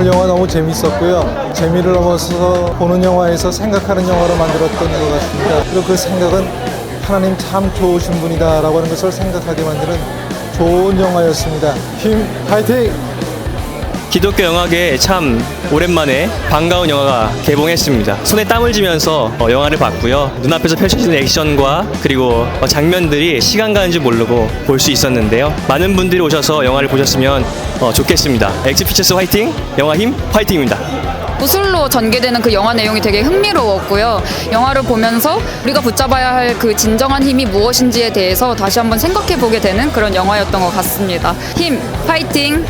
오늘 영화 너무 재밌었고요. 재미를 넘어서 보는 영화에서 생각하는 영화로 만들었던 것 같습니다. 그리고 그 생각은 하나님 참 좋으신 분이다라고 하는 것을 생각하게 만드는 좋은 영화였습니다. 힘 파이팅! 기독교 영화계에 참 오랜만에 반가운 영화가 개봉했습니다. 손에 땀을 쥐면서 어, 영화를 봤고요. 눈앞에서 펼쳐지는 액션과 그리고 어, 장면들이 시간 가는 줄 모르고 볼 수 있었는데요. 많은 분들이 오셔서 영화를 보셨으면 어, 좋겠습니다. 엑스피처스 화이팅! 영화 힘 화이팅입니다. 구슬로 전개되는 그 영화 내용이 되게 흥미로웠고요. 영화를 보면서 우리가 붙잡아야 할 그 진정한 힘이 무엇인지에 대해서 다시 한번 생각해 보게 되는 그런 영화였던 것 같습니다. 힘, 파이팅!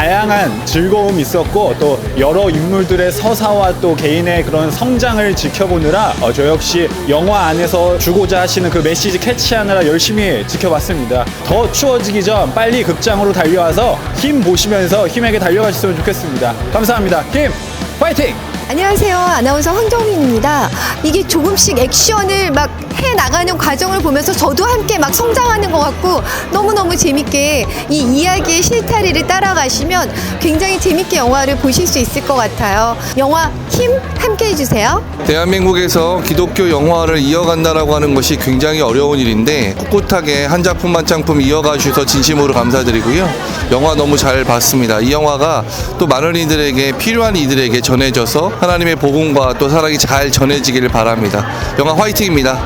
다양한 즐거움이 있었고 또 여러 인물들의 서사와 또 개인의 그런 성장을 지켜보느라 어, 저 역시 영화 안에서 주고자 하시는 그 메시지 캐치하느라 열심히 지켜봤습니다. 더 추워지기 전 빨리 극장으로 달려와서 힘 보시면서 힘에게 달려가셨으면 좋겠습니다. 감사합니다. 힘 파이팅! 안녕하세요. 아나운서 황정민입니다. 이게 조금씩 액션을 막 해 나가는 과정을 보면서 저도 함께 막 성장하는 것 같고 너무너무 재밌게 이 이야기의 실타리를 따라가시면 굉장히 재밌게 영화를 보실 수 있을 것 같아요. 영화 힘 함께 해주세요. 대한민국에서 기독교 영화를 이어간다라고 하는 것이 굉장히 어려운 일인데 꿋꿋하게 한 작품 한 작품 이어가 주셔서 진심으로 감사드리고요. 영화 너무 잘 봤습니다. 이 영화가 또 많은 이들에게 필요한 이들에게 전해져서 하나님의 복음과 또 사랑이 잘 전해지기를 바랍니다. 영화 화이팅입니다.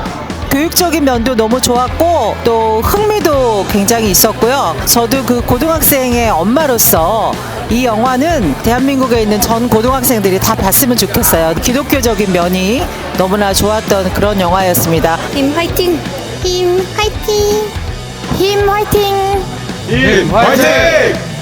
교육적인 면도 너무 좋았고 또 흥미도 굉장히 있었고요. 저도 그 고등학생의 엄마로서 이 영화는 대한민국에 있는 전 고등학생들이 다 봤으면 좋겠어요. 기독교적인 면이 너무나 좋았던 그런 영화였습니다. 힘 화이팅! 힘 화이팅! 힘 화이팅! 힘 파이팅!